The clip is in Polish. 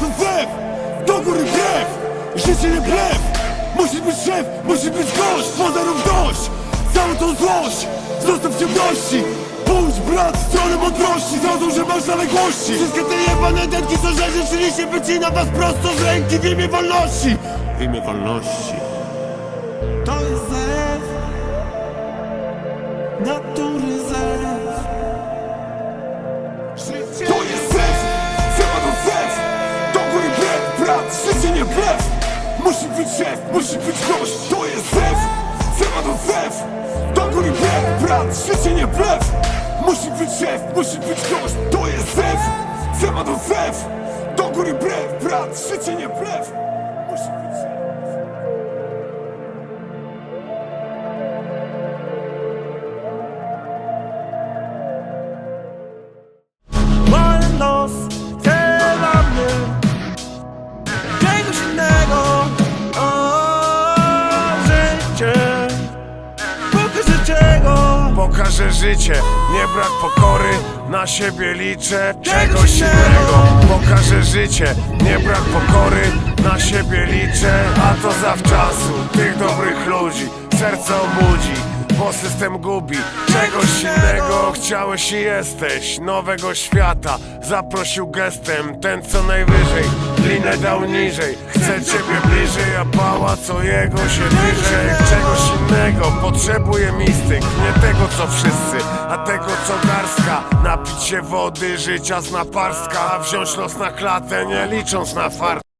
to zew, do góry brew Życie nie brew Musisz być szef, musisz być gość! Pozorów dość, całą tą złość! Zostaw ciemności! Pójdź brat w stronę mądrości! Zrozum, że masz zaległości! Wszystkie te jebane denki co rzeczywiście się wycina was prosto z ręki W imię wolności! W imię wolności. To jest zew Natury zew być szef, musi być gość. To jest zew, trzeba do zew. Do góry brew, brat, życie nie brew Musi być szef, musi być gość. To jest zew, trzeba do zew. Do góry brew, brat, życie nie brew Pokażę życie, nie brak pokory, na siebie liczę czegoś innego Pokażę życie, nie brak pokory, na siebie liczę A to zawczasu, tych dobrych ludzi, serce obudzi bo system gubi czegoś innego. Chciałeś i jesteś nowego świata. Zaprosił gestem ten co najwyżej. Linę dał niżej. Chcę ciebie bliżej, a pałac o jego się wyżej Czegoś innego. Potrzebuje mistyk Nie tego co wszyscy, a tego co garstka. Napić się wody, życia z naparstka Wziąć los na klatę, nie licząc na fart